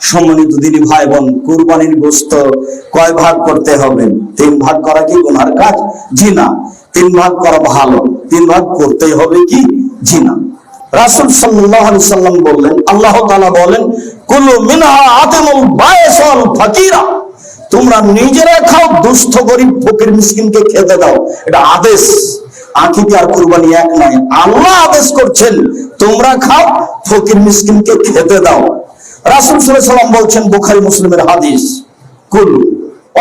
সম্মানিত দিনী ভাই বোন কুরবানির গোস্ত কয় ভাগ করতে হবে? তিন ভাগ করা কি গুনার কাজ? জি না তিন ভাগ করা ভালো। তিন ভাগ করতেই হবে কি? জি না রাসূল আলাইহি সাল্লাম বললেন, আল্লাহ তাআলা বলেন, কুলু মিনহা আতামুল বায়সাল ফাকিরা। তোমরা নিজেরা খাও, দুস্থ, গরিব, ফকির, মিসকিনকে খেতে দাও। এটা আদেশ। আকিকে আর কুরবানি এক নয়। আল্লাহ আদেশ করছেন, তোমরা খাও, ফকির, মিসকিনকে খেতে দাও। রাসূল সাল্লাম বলছেন, বুখারী, মুসলিমের হাদিস, কুল,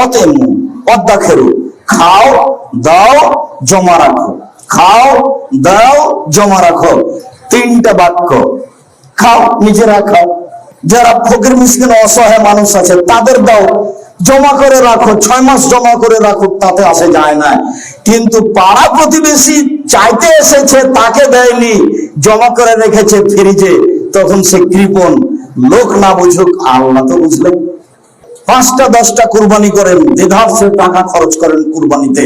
অতেমু, অদ্দাখেরু, খাও, দাও, জমা রাখো, খাও, দাও, জমা রাখো, তিনটা বাক্য, খাও, নিজেরা খাও, যারা ফকির, মিসকিন, অসহায় মানুষ আছে, তাদের দাও, জমা করে রাখো, ছয় মাস জমা করে রাখো, তাতে আসে যায় না, কিন্তু পাড়া প্রতিবেশী চাইতে এসেছে, তাকে দেয়নি, জমা করে রেখেছে ফ্রিজে তখন সে কৃপণ লোক না বুঝুক আল্লাহ তো বুঝলেন। পাঁচটা, দশটা কুরবানি করেন দেধার সে টাকা খরচ করেন কুরবানিতে।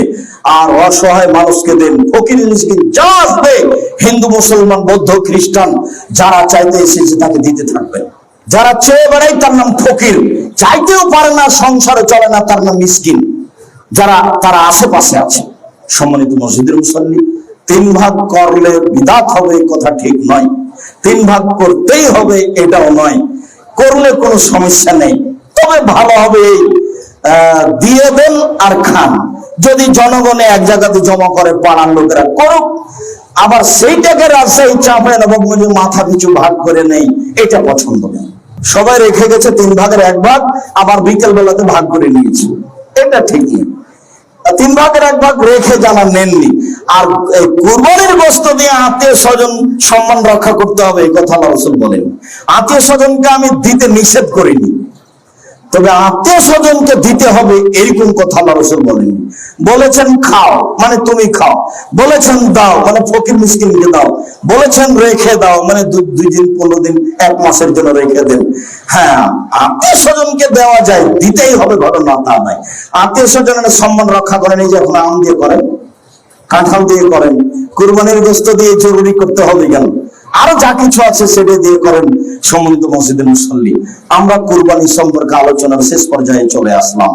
আর অসহায় মানুষকে দেন, ফকির মিসকিন, যা আসবে, হিন্দু, মুসলমান, বৌদ্ধ, খ্রিস্টান, যারা চাইতে এসেছে তাকে দিতে থাকবে যারা চেয়ে বেড়ায়, তার নাম ফকির। চাইতেও পারে না, সংসারে চলে না, তার নাম মিসকিন। যারা তারা আশেপাশে আছে, সম্মানিত মসজিদের মুসল্লি, তিন ভাগ করলে বিদাত হবে, কথা ঠিক নয়। তিন ভাগ করতেই হবে, এটাও নয়। করলে কোনো সমস্যা নেই। তবে ভালো হবে দিয়ে দেন আর খান। যদি জনগণে এক জায়গাতে জমা করে, পাড়ার লোকেরা করুক, আবার সেইটাকে রাজশাহী চাপে নবগঞ্জে মাথা পিছু ভাগ করে নেই, এটা পছন্দ নেই। সবাই রেখে গেছে তিন ভাগের এক ভাগ, আবার বিকেল বেলাতে ভাগ করে নিয়েছে। এটা ঠিক নেই তিন ভাগের এক ভাগ রেখে জানা নেননি আর এই কুরবানির বস্তু দিয়ে আত্মীয় স্বজন সম্মান রক্ষা করতে হবে, এই কথা আল্লাহ রসুল বলেন। আত্মীয় স্বজনকে আমি দিতে নিষেধ করিনি। তবে আত্মীয় স্বজনকে দিতে হবে, এরকম কথা আল্লাহ রসুল বলেন। বলেছেন, খাও। মানে তুমি খাও। বলেছেন, দাও। মানে ফকির মিসকিনকে দাও। বলেছেন, রেখে দাও। মানে দুই দিন, পনেরো দিন, এক মাসের জন্য রেখে দেন। হ্যাঁ আত্মীয় স্বজনকে দেওয়া যায়, দিতেই হবে, ঘটনা তা নাই আত্মীয় স্বজনের সম্মান রক্ষা করেন, এই যে এখন আম দিয়ে করেন, কাঁঠাল দিয়ে করেন, কুরবানির গোস্ত দিয়ে জরুরি করতে হবে কেন? আরও যা কিছু আছে, সেটা দিয়ে করেন। সম্মানিত মসজিদের মুসল্লি। আমরা কুরবানি সম্পর্কে আলোচনার শেষ পর্যায়ে চলে আসলাম।